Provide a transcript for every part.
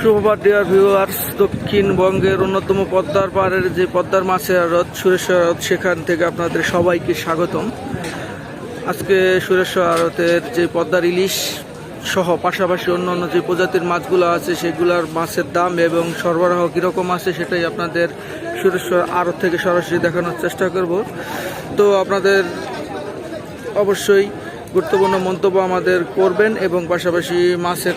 সুপ্রভাত dear viewers দক্ষিণবঙ্গের অন্যতম পদ্মার পাড়ের যে পদ্মার মাছের আড়ত, সুরেশ্বর আড়ত, সেখান থেকে আপনাদের সবাইকে স্বাগতম। আজকে সুরেশ্বর আড়তের যে পদ্মার ইলিশ সহ পাশাপাশি অন্য অন্য যে প্রজাতির মাছগুলো আছে, সেগুলোর মাছের দাম এবং সরবরাহ কীরকম আছে, সেটাই আপনাদের সুরেশ্বর আড়ত থেকে সরাসরি দেখানোর চেষ্টা করব। তো আপনাদের অবশ্যই গুরুত্বপূর্ণ মন্তব্য আমাদের করবেন এবং পাশাপাশি মাছের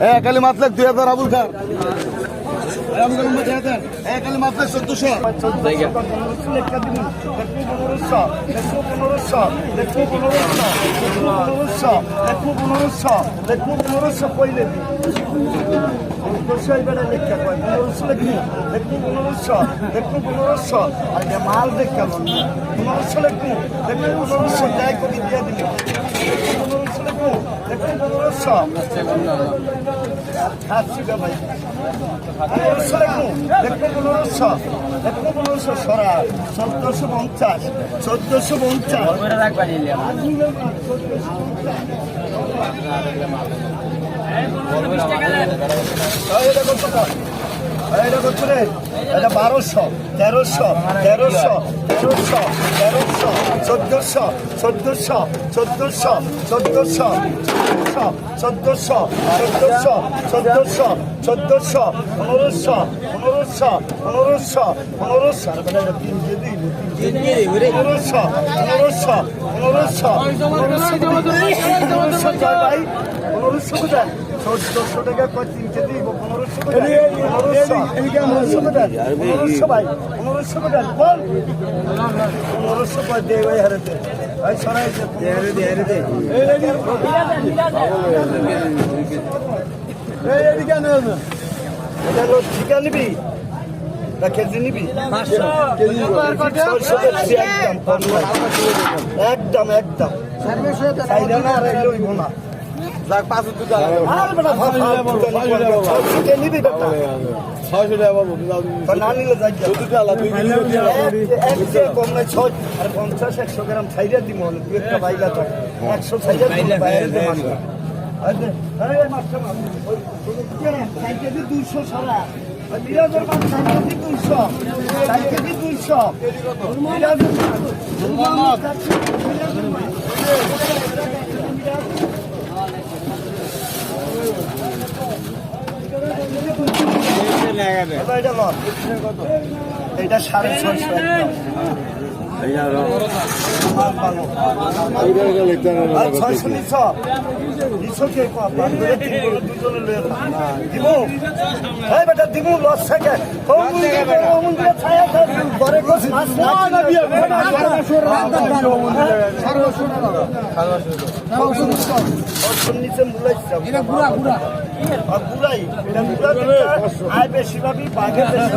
হ্যাঁ কালি মাত্র দুই হাজার আবুল খান। মাল দেখ পনেরোশো দিয়ে দিলে পনেরোশো সরা চোদ্দশো পঞ্চাশ চোদ্দশো পঞ্চাশ দেখো এটা কত রে এটা বারোশো তেরোশো তেরোশো তেরোশো তেরোশো চোদ্দশো চোদ্দশো চোদ্দশো চোদ্দশো চোদ্দশো চোদ্দশো চোদ্দশো চোদ্দশো পনেরোশো পনেরোশো পনেরোশো পনেরোশো পনেরোশো পনেরোশো পনেরোশো পনেরোশো পনেরোশো পনেরোশো কোথায় চোদ্দশো টাকা কয় তিন কেজি পনেরোশো পনেরোশো কোথায় বল পনেরোশো কয় দে দে ভাই সরাই দে হারে দে হারে দে এটা হলো ঠিকা নিবি কেজি একদম একদম একদম যাক পাঁচ দুটো নিবি ছয়শো টাকা পাবো না নিলে যাই দুটো আলা দুই একশো কম নাই ছয়। আর পঞ্চাশ একশো গ্রাম ছাইরা দিব দু একটা বাইলা থাকে একশো ছাইরা দুইশো সারা। বিরাজের মাছ চার কেজি দুইশো। চার কেজি দুইশো। বিরাজের মাছ। এটা সাড়ে ছয়শো আর গুলাই আয় বেশি পাবি বাঘে বেশি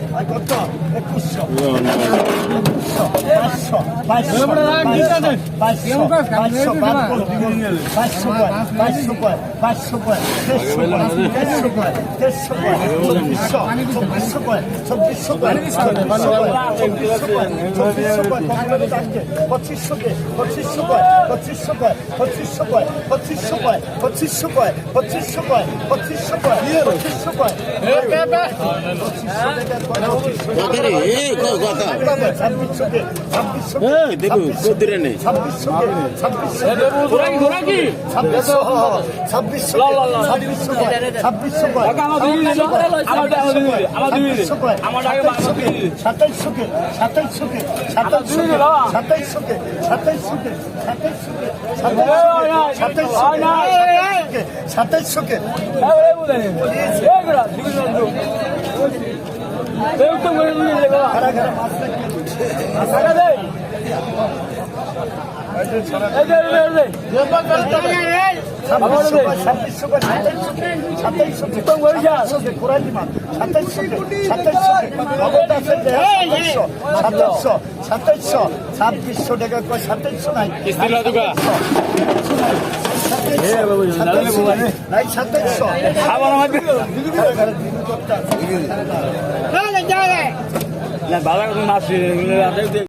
কত একুশশো বাইশশো বাইশশো বাইশশো বাইশশো বাইশশো বাইশশো বাইশশো দেড়শো দেড়শো দেড়শো চব্বিশশো চব্বিশশো চব্বিশশো পঁচিশশো পঁচিশশো পঁচিশশো পঁচিশশো পঁচিশশো পঁচিশশো পঁচিশশো পঁচিশশো পঁচিশশো ছাব্বিশশো ছাব্বিশশো দেবু কদিরে নেই সাতাইশোকে সাতাইশোকে সাতাইশশো টাকা সাতাইশশো নাই। নাই। নাই, মাছ